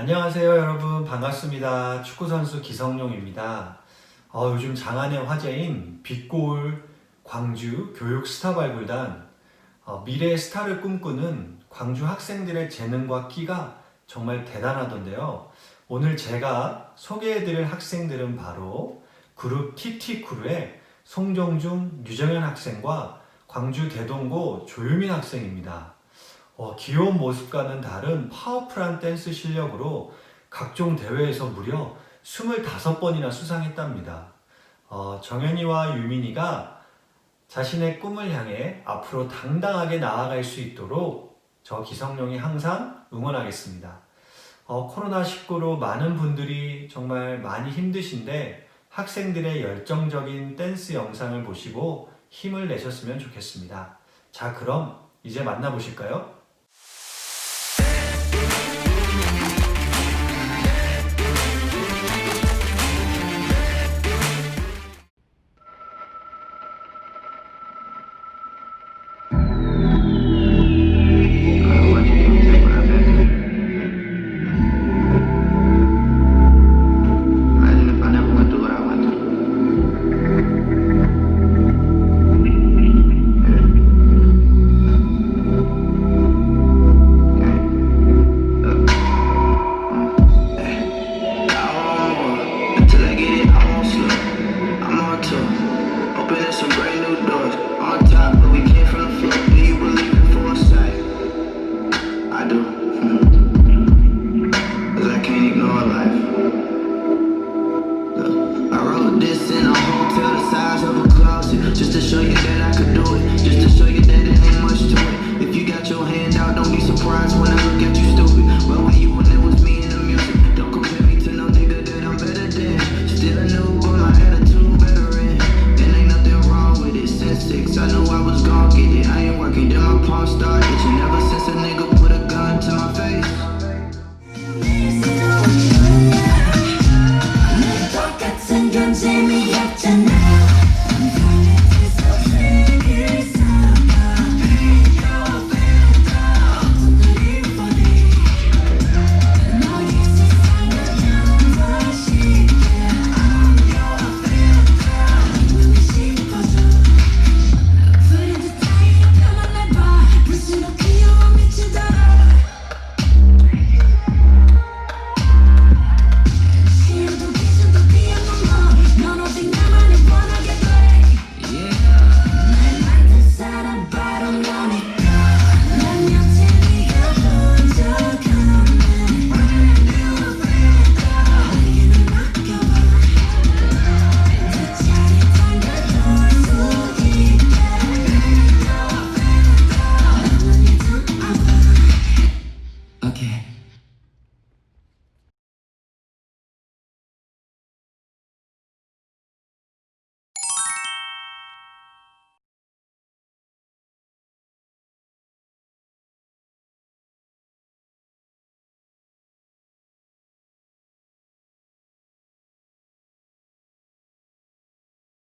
안녕하세요 여러분. 반갑습니다. 축구선수 기성용입니다. 어, 요즘 장안의 화제인 빛골 광주 교육 스타 발굴단 어, 미래의 스타를 꿈꾸는 광주 학생들의 재능과 끼가 정말 대단하던데요. 오늘 제가 소개해드릴 학생들은 바로 그룹 TT크루의 송정중, 유정현 학생과 광주 대동고 조유민 학생입니다 어, 귀여운 모습과는 다른 파워풀한 댄스 실력으로 각종 대회에서 무려 25번이나 수상했답니다. 어, 정현이와 유민이가 자신의 꿈을 향해 앞으로 당당하게 나아갈 수 있도록 저 기성용이 항상 응원하겠습니다. 어, 코로나19로 많은 분들이 정말 많이 힘드신데 학생들의 열정적인 댄스 영상을 보시고 힘을 내셨으면 좋겠습니다. 자, 그럼 이제 만나보실까요? I life. I wrote this in a hotel the size of a closet. Just to show you that I could do it. Just to show you that it ain't much to it. If you got your hand out, don't be surprised when I